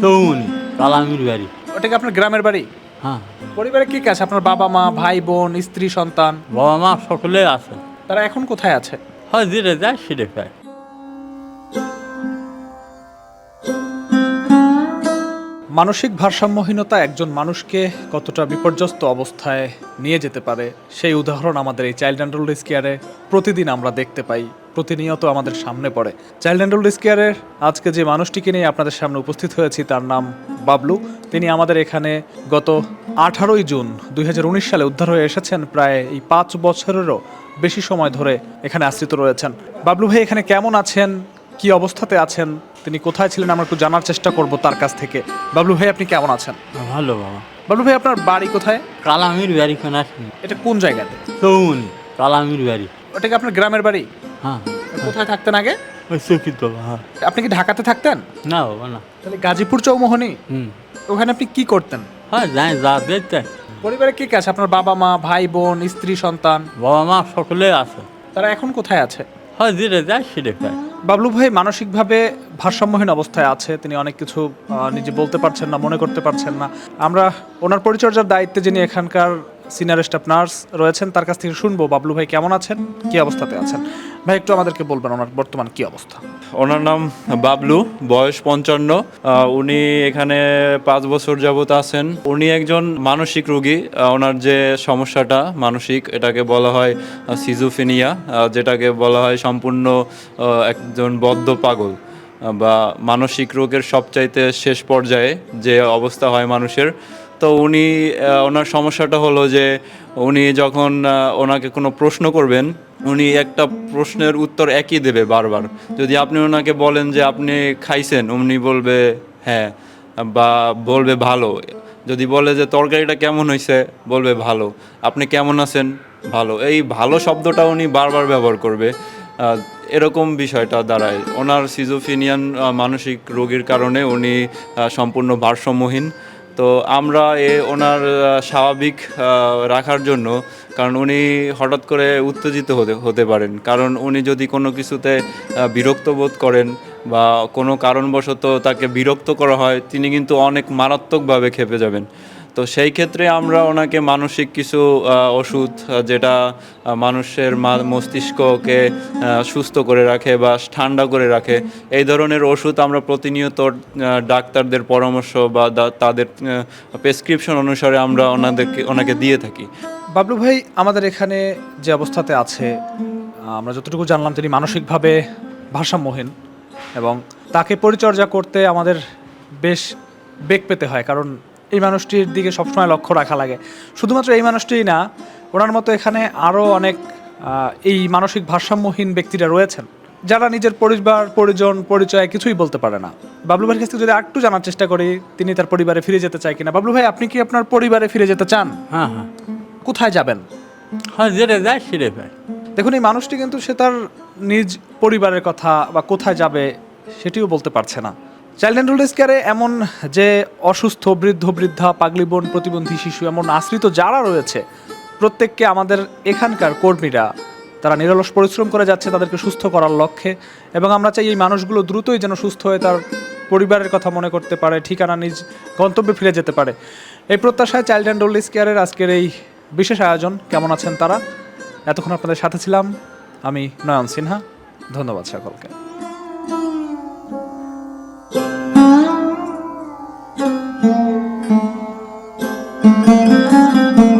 চৌমনি কালামির বাড়ি। ওটা কি আপনার গ্রামের বাড়ি? হ্যাঁ। পরিবারে কে কে আছে? আপনার বাবা মা ভাই বোন স্ত্রী সন্তান? বাবা মা সকলে আছে। তারা এখন কোথায় আছে? হয় যেটা যায় সেটা খায়। মানসিক ভারসাম্যহীনতা একজন মানুষকে কতটা বিপর্যস্ত অবস্থায় নিয়ে যেতে পারে সেই উদাহরণ আমাদের এই চাইল্ড অ্যান্ড ওল্ড কেয়ারে প্রতিদিন আমরা দেখতে পাই। প্রতিনিয়ত আমাদের সামনে পড়ে। চাইল্ড অ্যান্ড ওল্ড কেয়ারের আজকে যে মানুষটিকে নিয়ে আপনাদের সামনে উপস্থিত হয়েছি তার নাম বাবলু। তিনি আমাদের এখানে গত আঠারোই জুন দু হাজার উনিশ সালে উদ্ধার হয়ে এসেছেন। প্রায় এই পাঁচ বছরেরও বেশি সময় ধরে এখানে আশ্রিত রয়েছেন। বাবলু ভাই এখানে কেমন আছেন? কি অবস্থাতে আছেন? তিনি কোথায় ছিলেন? আমরা একটু জানার চেষ্টা করব তার কাছ থেকে। বাবলু ভাই আপনি কেমন আছেন? ভালো বাবা। বাবলু ভাই আপনার বাড়ি কোথায়? কালামির বাড়ি কোন এটা কোন জায়গাতে? চৌমনি কালামির বাড়ি। ওটা কি আপনার গ্রামের বাড়ি? হ্যাঁ। কোথায় থাকতেন আগে? ওই হ্যাঁ। আপনি কি ঢাকাতে থাকতেন? না বাবা না। তাহলে গাজীপুর চৌমোহনী? হুম। ওখানে আপনি কি করতেন? হয় যাই যা দেখতে। পরিবারে কে কে আছে? আপনার বাবা মা ভাই বোন স্ত্রী সন্তান? বাবা মা সকলে আছে। তারা এখন কোথায় আছে? হয় যেটা যায় সেটা বাবলু ভাই মানসিকভাবে ভারসাম্যহীন অবস্থায় আছে। তিনি অনেক কিছু নিজে বলতে পারছেন না মনে করতে পারছেন না। আমরা ওনার পরিচর্যার দায়িত্বে যিনি এখানকার সিনিয়র স্টাফ নার্স রয়েছেন তার কাছ থেকে শুনব। বাবলু ভাই কেমন আছেন? কি অবস্থাতে আছেন? ভাই, একটু আমাদেরকে বলবেন ওনার বর্তমান কি অবস্থা? ওনার নাম বাবলু, বয়স পঞ্চান্ন। উনি এখানে পাঁচ বছর যাবত আছেন। উনি একজন মানসিক রোগী। ওনার যে সমস্যাটা মানসিক, এটাকে বলা হয় সিজোফেনিয়া যেটাকে বলা হয় সম্পূর্ণ একজন বদ্ধ পাগল। বা মানসিক রোগের সবচাইতে শেষ পর্যায়ে যে অবস্থা হয় মানুষের তো উনি ওনার সমস্যাটা হলো যে উনি যখন ওনাকে কোনো প্রশ্ন করবেন, উনি একটা প্রশ্নের উত্তর একই দেবে বারবার। যদি আপনি ওনাকে বলেন যে আপনি খাইছেন, উনি বলবে হ্যাঁ বা বলবে, ভালো। যদি বলে যে, তরকারিটা কেমন হয়েছে বলবে, ভালো। আপনি কেমন আছেন? ভালো। এই ভালো শব্দটা উনি বারবার ব্যবহার করবে। এরকম বিষয়টা দাঁড়ায়। ওনার সিজোফিনিয়ান মানসিক রোগীর কারণে উনি সম্পূর্ণ ভারসাম্যহীন। তো আমরা এ ওনার স্বাভাবিক রাখার জন্য, কারণ উনি হঠাৎ করে উত্তেজিত হতে হতে পারেন। কারণ উনি যদি কোনো কিছুতে বিরক্ত বোধ করেন বা কোনো কারণবশত তাকে বিরক্ত করা হয়, তিনি কিন্তু অনেক মারাত্মকভাবে খেপে যাবেন। তো সেই ক্ষেত্রে আমরা ওনাকে মানসিক কিছু ওষুধ যেটা মানুষের মস্তিষ্ককে সুস্থ করে রাখে বা ঠান্ডা করে রাখে, এই ধরনের ওষুধ আমরা প্রতিনিয়ত ডাক্তারদের পরামর্শ বা তাদের প্রেসক্রিপশন অনুসারে আমরা ওনাদেরকে, ওনাকে দিয়ে থাকি। বাবলু ভাই, আমাদের এখানে যে অবস্থাতে আছে আমরা যতটুকু জানলাম তিনি মানসিকভাবে ভারসাম্যহীন এবং তাকে পরিচর্যা করতে আমাদের বেশ বেগ পেতে হয়, কারণ এই মানুষটির দিকে সবসময় লক্ষ্য রাখা লাগে। শুধুমাত্র এই মানুষটিই না ওনার মতো এখানে আরও অনেক এই মানসিক ভারসাম্যহীন ব্যক্তিরা রয়েছেন যারা নিজের পরিবার পরিজন পরিচয় কিছুই বলতে পারে না। বাবলু ভাইয়ের কাছ থেকে যদি একটু জানার চেষ্টা করি তিনি তার পরিবারে ফিরে যেতে চায় কিনা। বাবলু ভাই আপনি কি আপনার পরিবারে ফিরে যেতে চান? হ্যাঁ হ্যাঁ। কোথায় যাবেন? হয় যেটা যায় সেটা খায় দেখুন এই মানুষটি কিন্তু সে তার নিজ পরিবারের কথা বা কোথায় যাবে সেটিও বলতে পারছে না। চাইল্ড অ্যান্ড ওল্ড কেয়ারে এমন যে অসুস্থ, বৃদ্ধ, বৃদ্ধা, পাগলি বোন, প্রতিবন্ধী শিশু, এমন আশ্রিত যারা রয়েছে, প্রত্যেককে আমাদের এখানকার কর্মীরা তারা নিরলস পরিশ্রম করে যাচ্ছে, তাদেরকে সুস্থ করার লক্ষ্যে। এবং আমরা চাই এই মানুষগুলো দ্রুতই যেন সুস্থ হয়ে তার পরিবারের কথা মনে করতে পারে, ঠিকানা নিজ গন্তব্যে ফিরে যেতে পারে। এই প্রত্যাশায় চাইল্ড অ্যান্ড ওল্ড কেয়ারের আজকের এই বিশেষ আয়োজন, কেমন আছেন তারা? এতক্ষণ আপনাদের সাথে ছিলাম আমি নয়ন সিনহা, ধন্যবাদ সকলকে।